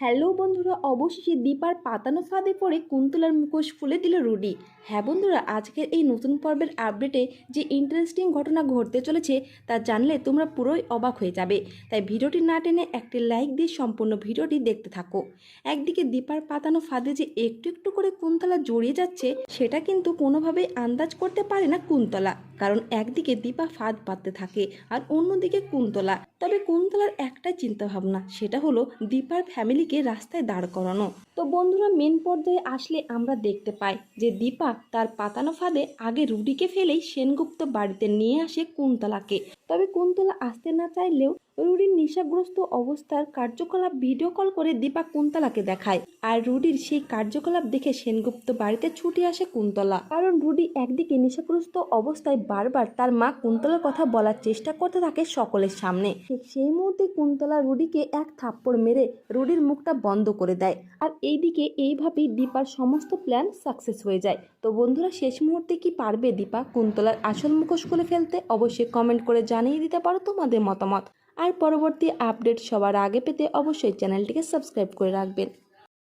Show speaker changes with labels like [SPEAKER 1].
[SPEAKER 1] Hello বন্ধুরা, অবশেষে দীপার পাতানো ফাঁদে পড়ে কুন্তলার মুখোশ খুলে দিল রুডি। হ্যাঁ বন্ধুরা, আজকের এই নতুন পর্বের আপডেটে যে ইন্টারেস্টিং ঘটনা ঘটতে চলেছে তা জানলে তোমরা পুরোই অবাক হয়ে যাবে। তাই ভিডিওটি না টেনে একটি লাইক দিয়ে সম্পূর্ণ ভিডিওটি দেখতে থাকো। একদিকে দীপার পাতানো ফাঁদে যে একটু একটু করে কুন্তলা জড়িয়ে যাচ্ছে, সেটা কিন্তু কোনোভাবেই আন্দাজ করতে পারে না কুন্তলা। কারণ একদিকে দীপা ফাঁদ পাততে থাকে আর অন্যদিকে কুন্তলা। তবে কুন্তলার একটাই চিন্তা ভাবনা সেটা হলো দীপার ফ্যামিলিকে রাস্তায় দাঁড় করানো। তো বন্ধুরা মেন পর্যায়ে আসলে আমরা দেখতে পাই যে দীপা তার পাতানো ফাঁদে আগে রুডিকে ফেলেই সেনগুপ্ত বাড়িতে নিয়ে আসে কুন্তলাকে। তবে কুন্তলা আসতে না চাইলেও রুডির নেশাগ্রস্ত অবস্থার কার্যকলাপ ভিডিও কল করে দীপা কুন্তলাকে দেখায়। আর রুডির সেই কার্যকলাপ দেখে সেনগুপ্ত বাড়িতে ছুটে আসে কুন্তলা। কারণ রুডি একদিকে নেশাগ্রস্ত অবস্থায় বারবার তার মা কুন্তলার কথা বলার চেষ্টা করতে থাকে সকলের সামনে। সেই মুহূর্তে কুন্তলা রুডিকে এক থাপ্পড় মেরে রুডির মুখটা বন্ধ করে দেয়। আর এইদিকে এইভাবেই দীপার সমস্ত প্ল্যান সাকসেস হয়ে যায়। তো বন্ধুরা, শেষ মুহূর্তে কি পারবে দীপা কুন্তলার আসল মুখোশ খুলে ফেলতে? অবশ্যই কমেন্ট করে জানিয়ে দিতে পারো তোমাদের মতামত। আর পরবর্তী আপডেট সবার আগে পেতে অবশ্যই চ্যানেলটিকে সাবস্ক্রাইব করে রাখবেন।